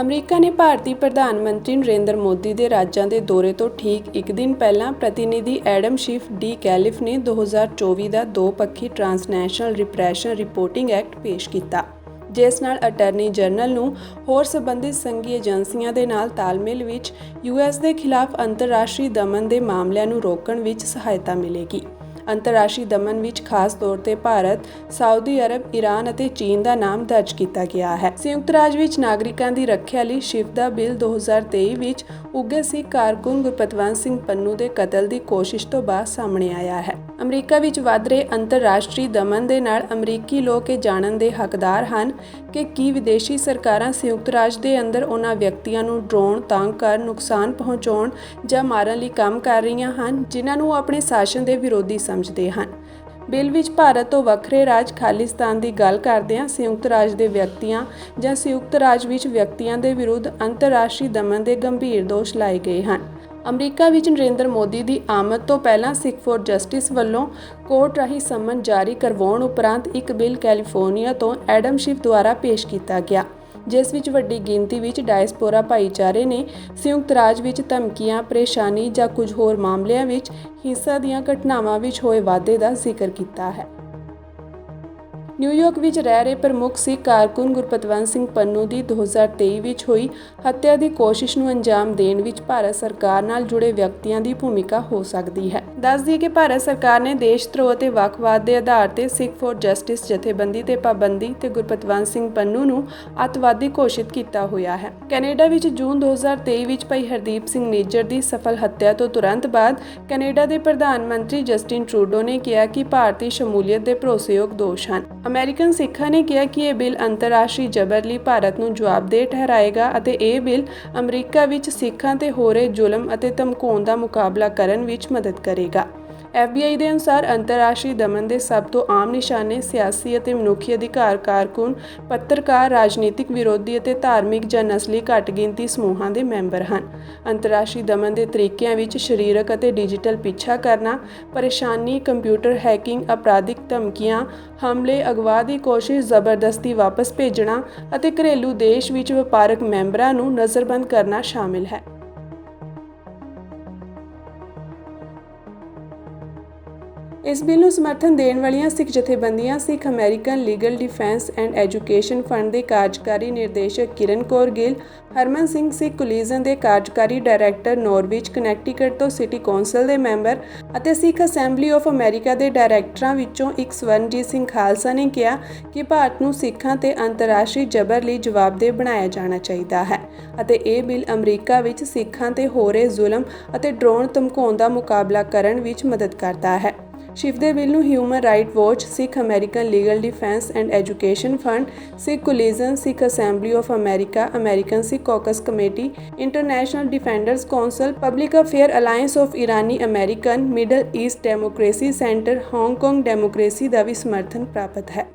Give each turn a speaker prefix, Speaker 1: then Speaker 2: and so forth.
Speaker 1: America ਨੇ ਭਾਰਤੀ ਪ੍ਰਧਾਨ ਮੰਤਰੀ ਨਰਿੰਦਰ ਮੋਦੀ ਦੇ ਰਾਜਾਂ ਦੇ ਦੌਰੇ ਤੋਂ ਠੀਕ ਇੱਕ ਦਿਨ ਪਹਿਲਾਂ ਪ੍ਰਤੀਨਿਧੀ ਐਡਮ ਸ਼ਿਫ ਡੀ ਕੈਲਿਫ ਨੇ 2024 ਦਾ ਦੋ-ਪੱਖੀ ਟ੍ਰਾਂਸਨੈਸ਼ਨਲ ਰਿਪਰੈਸ਼ਨ ਰਿਪੋਰਟਿੰਗ ਐਕਟ ਪੇਸ਼ ਕੀਤਾ, ਜਿਸ ਨਾਲ ਅਟਾਰਨੀ ਜਨਰਲ ਨੂੰ ਹੋਰ ਸੰਬੰਧਿਤ ਸੰਘੀ ਏਜੰਸੀਆਂ ਦੇ ਨਾਲ ਤਾਲਮੇਲ ਵਿੱਚ ਯੂਐਸ ਦੇ ਖਿਲਾਫ ਅੰਤਰਰਾਸ਼ਟਰੀ ਦਮਨ ਦੇ ਮਾਮਲਿਆਂ ਨੂੰ ਰੋਕਣ ਵਿੱਚ ਸਹਾਇਤਾ ਮਿਲੇਗੀ। ਅੰਤਰਰਾਸ਼ਟਰੀ ਦਮਨ ਵਿੱਚ ਖਾਸ ਤੌਰ ਤੇ ਭਾਰਤ, ਸਾਊਦੀ ਅਰਬ, ਈਰਾਨ ਅਤੇ ਚੀਨ ਦਾ ਨਾਮ ਦਰਜ ਕੀਤਾ ਗਿਆ ਹੈ। ਸੰਯੁਕਤ ਰਾਜ ਵਿੱਚ ਨਾਗਰਿਕਾਂ ਦੀ ਰੱਖਿਆ ਲਈ ਸ਼ਿਫ ਦਾ ਬਿੱਲ 2023 ਵਿੱਚ ਉੱਗੇ ਸਿੱਖ ਕਾਰਕੁਨ ਗੁਰਪਤਵੰਤ ਸਿੰਘ ਪੰਨੂ ਦੇ ਕਤਲ ਦੀ ਕੋਸ਼ਿਸ਼ ਤੋਂ ਬਾਅਦ ਸਾਹਮਣੇ ਆਇਆ ਹੈ। ਅਮਰੀਕਾ ਵਿੱਚ ਵੱਧ ਰਹੇ ਅੰਤਰਰਾਸ਼ਟਰੀ ਦਮਨ ਦੇ ਨਾਲ ਅਮਰੀਕੀ ਲੋਕ ਇਹ ਜਾਣਨ ਦੇ ਹੱਕਦਾਰ ਹਨ ਕਿ ਕੀ ਵਿਦੇਸ਼ੀ ਸਰਕਾਰਾਂ ਸੰਯੁਕਤ ਰਾਜ ਦੇ ਅੰਦਰ ਉਹਨਾਂ ਵਿਅਕਤੀਆਂ ਨੂੰ ਡਰਾਉਣ, ਤੰਗ ਕਰ ਨੁਕਸਾਨ ਪਹੁੰਚਾਉਣ ਜਾਂ ਮਾਰਨ ਲਈ ਕੰਮ ਕਰ ਰਹੀਆਂ ਹਨ ਜਿਨ੍ਹਾਂ ਨੂੰ ਆਪਣੇ ਸ਼ਾਸਨ ਦੇ ਵਿਰੋਧੀ ਸਮਝਦੇ ਹਨ। ਬਿੱਲ ਵਿੱਚ ਭਾਰਤ ਤੋਂ ਵੱਖਰੇ ਰਾਜ ਖਾਲਿਸਤਾਨ ਦੀ ਗੱਲ ਕਰਦਿਆਂ ਸੰਯੁਕਤ ਰਾਜ ਦੇ ਵਿਅਕਤੀਆਂ ਜਾਂ ਸੰਯੁਕਤ ਰਾਜ ਵਿੱਚ ਵਿਅਕਤੀਆਂ ਦੇ ਵਿਰੁੱਧ ਅੰਤਰਰਾਸ਼ਟਰੀ ਦਮਨ ਦੇ ਗੰਭੀਰ ਦੋਸ਼ ਲਾਏ ਗਏ ਹਨ। ਅਮਰੀਕਾ ਵਿੱਚ ਨਰਿੰਦਰ ਮੋਦੀ ਦੀ ਆਮਦ ਤੋਂ ਪਹਿਲਾਂ ਸਿੱਖ ਫੋਰ ਜਸਟਿਸ ਵੱਲੋਂ ਕੋਰਟ ਰਾਹੀਂ ਸੰਮਨ ਜਾਰੀ ਕਰਵਾਉਣ ਉਪਰੰਤ ਇੱਕ ਬਿੱਲ ਕੈਲੀਫੋਰਨੀਆ ਤੋਂ ਐਡਮ ਸ਼ਿਫ ਦੁਆਰਾ ਪੇਸ਼ ਕੀਤਾ ਗਿਆ ਜਿਸ ਵਿੱਚ ਵੱਡੀ ਗਿਣਤੀ ਵਿੱਚ ਡਾਇਸਪੋਰਾ ਭਾਈਚਾਰੇ ਨੇ ਸੰਯੁਕਤ ਰਾਜ ਵਿੱਚ ਧਮਕੀਆਂ, ਪਰੇਸ਼ਾਨੀ ਜਾਂ ਕੁਝ ਹੋਰ ਮਾਮਲਿਆਂ ਵਿੱਚ ਹਿੰਸਾ ਦੀਆਂ ਘਟਨਾਵਾਂ ਵਿੱਚ ਹੋਏ ਵਾਧੇ ਦਾ ਜ਼ਿਕਰ ਕੀਤਾ ਹੈ। ਨਿਊਯਾਰਕ ਵਿੱਚ ਰਹਿ ਰਹੇ ਪ੍ਰਮੁੱਖ ਸਿੱਖ ਕਾਰਕੁਨ ਗੁਰਪਤਵੰਤ ਸਿੰਘ ਪੰਨੂ ਦੀ 2023 ਵਿੱਚ ਹੋਈ ਹੱਤਿਆ ਦੀ ਕੋਸ਼ਿਸ਼ ਨੂੰ ਅੰਜਾਮ ਦੇਣ ਵਿੱਚ ਭਾਰਤ ਸਰਕਾਰ ਨਾਲ ਜੁੜੇ ਵਿਅਕਤੀਆਂ ਦੀ ਭੂਮਿਕਾ ਹੋ ਸਕਦੀ ਹੈ। ਦੱਸ ਦਈਏ ਕਿ ਭਾਰਤ ਸਰਕਾਰ ਨੇ ਦੇਸ਼ ਧਰੋਹ ਅਤੇ ਵੱਖਵਾਦ ਦੇ ਆਧਾਰ ਤੇ ਸਿੱਖ ਫੋਰ ਜਸਟਿਸ ਜਥੇਬੰਦੀ ਤੇ ਪਾਬੰਦੀ ਤੇ ਗੁਰਪਤਵੰਤ ਸਿੰਘ ਪੰਨੂ ਨੂੰ ਅੱਤਵਾਦੀ ਘੋਸ਼ਿਤ ਕੀਤਾ ਹੋਇਆ ਹੈ। ਕੈਨੇਡਾ ਵਿੱਚ ਜੂਨ 2023 ਵਿੱਚ ਭਾਈ ਹਰਦੀਪ ਸਿੰਘ ਨੇਜਰ ਦੀ ਸਫਲ ਹੱਤਿਆ ਤੋਂ ਤੁਰੰਤ ਬਾਅਦ ਕੈਨੇਡਾ ਦੇ ਪ੍ਰਧਾਨ ਮੰਤਰੀ ਜਸਟਿਨ ਟਰੂਡੋ ਨੇ ਕਿਹਾ ਕਿ ਭਾਰਤੀ ਸ਼ਮੂਲੀਅਤ ਦੇ ਭਰੋਸੇਯੋਗ ਦੋਸ਼ ਹਨ। ਅਮਰੀਕਨ ਸਿੱਖਾਂ ਨੇ ਕਿਹਾ ਕਿ ਇਹ ਬਿੱਲ ਅੰਤਰਰਾਸ਼ਟਰੀ ਜਬਰ ਲਈ ਭਾਰਤ ਨੂੰ ਜਵਾਬਦੇਹ ਠਹਿਰਾਏਗਾ ਅਤੇ ਇਹ ਬਿੱਲ ਅਮਰੀਕਾ ਵਿੱਚ ਸਿੱਖਾਂ ਤੇ ਹੋ ਰਹੇ ਜ਼ੁਲਮ ਅਤੇ ਧਮਕਾਉਣ ਦਾ ਮੁਕਾਬਲਾ ਕਰਨ ਵਿੱਚ ਮਦਦ ਕਰੇਗਾ। ਐਫਬੀਆਈ ਦੇ ਅਨੁਸਾਰ ਅੰਤਰਰਾਸ਼ਟਰੀ ਦਮਨ ਦੇ ਸਭ ਤੋਂ ਆਮ ਨਿਸ਼ਾਨੇ ਸਿਆਸੀ ਅਤੇ ਮਨੁੱਖੀ ਅਧਿਕਾਰ ਕਾਰਕੁਨ, ਪੱਤਰਕਾਰ, ਰਾਜਨੀਤਿਕ ਵਿਰੋਧੀ ਅਤੇ ਧਾਰਮਿਕ ਜਾਂ ਨਸਲੀ ਘੱਟ ਗਿਣਤੀ ਸਮੂਹਾਂ ਦੇ ਮੈਂਬਰ ਹਨ। ਅੰਤਰਰਾਸ਼ਟਰੀ ਦਮਨ ਦੇ ਤਰੀਕਿਆਂ ਵਿੱਚ ਸਰੀਰਕ ਅਤੇ ਡਿਜੀਟਲ ਪਿੱਛਾ ਕਰਨਾ, ਪਰੇਸ਼ਾਨੀ, ਕੰਪਿਊਟਰ ਹੈਕਿੰਗ, ਅਪਰਾਧਿਕ ਧਮਕੀਆਂ, ਹਮਲੇ, ਅਗਵਾ ਦੀ ਕੋਸ਼ਿਸ਼, ਜ਼ਬਰਦਸਤੀ ਵਾਪਸ ਭੇਜਣਾ ਅਤੇ ਘਰੇਲੂ ਦੇਸ਼ ਵਿੱਚ ਵਪਾਰਕ ਮੈਂਬਰਾਂ ਨੂੰ ਨਜ਼ਰਬੰਦ ਕਰਨਾ ਸ਼ਾਮਿਲ ਹੈ। ਇਸ ਬਿੱਲ ਨੂੰ ਸਮਰਥਨ ਦੇਣ ਵਾਲੀਆਂ ਸਿੱਖ ਜਥੇਬੰਦੀਆਂ Sikh American legal defence and education fund ਦੇ ਕਾਰਜਕਾਰੀ ਨਿਰਦੇਸ਼ਕ ਕਿਰਨ ਕੌਰ ਗਿੱਲ, ਹਰਮਨ ਸਿੰਘ ਸਿੱਖ ਕੁਲੀਜ਼ਨ ਦੇ ਕਾਰਜਕਾਰੀ ਡਾਇਰੈਕਟਰ ਨੌਰਵਿਚ ਕਨੈਕਟੀਕਟ ਤੋਂ ਸਿਟੀ ਕੌਂਸਲ ਦੇ ਮੈਂਬਰ ਅਤੇ ਸਿੱਖ ਅਸੈਂਬਲੀ ਆਫ ਅਮਰੀਕਾ ਦੇ ਡਾਇਰੈਕਟਰਾਂ ਵਿੱਚੋਂ ਇੱਕ ਸਵਰਨਜੀਤ ਸਿੰਘ ਖਾਲਸਾ ਨੇ ਕਿਹਾ ਕਿ ਭਾਰਤ ਨੂੰ ਸਿੱਖਾਂ ਤੇ ਅੰਤਰਰਾਸ਼ਟਰੀ ਜਬਰ ਲਈ ਜਵਾਬਦੇਹ ਬਣਾਇਆ ਜਾਣਾ ਚਾਹੀਦਾ ਹੈ ਅਤੇ ਇਹ ਬਿੱਲ ਅਮਰੀਕਾ ਵਿੱਚ ਸਿੱਖਾਂ ਤੇ ਹੋ ਰਹੇ ਜ਼ੁਲਮ ਅਤੇ ਡਰੋਨ ਧਮਕਾਉਣ ਦਾ ਮੁਕਾਬਲਾ ਕਰਨ ਵਿੱਚ ਮਦਦ ਕਰਦਾ ਹੈ। ਸ਼ਿਫ ਦੇ ਬਿੱਲ ਨੂੰ human right watch, Sikh American legal defence and education fund, Sikh coalition, Sikh assembly of America, American Sikh caucus committee, international defenders council public affair alliance of Irani American, middle east democracy centre, Hong Kong democracy ਦਾ ਵੀ ਸਮਰਥਨ ਪ੍ਰਾਪਤ ਹੈ।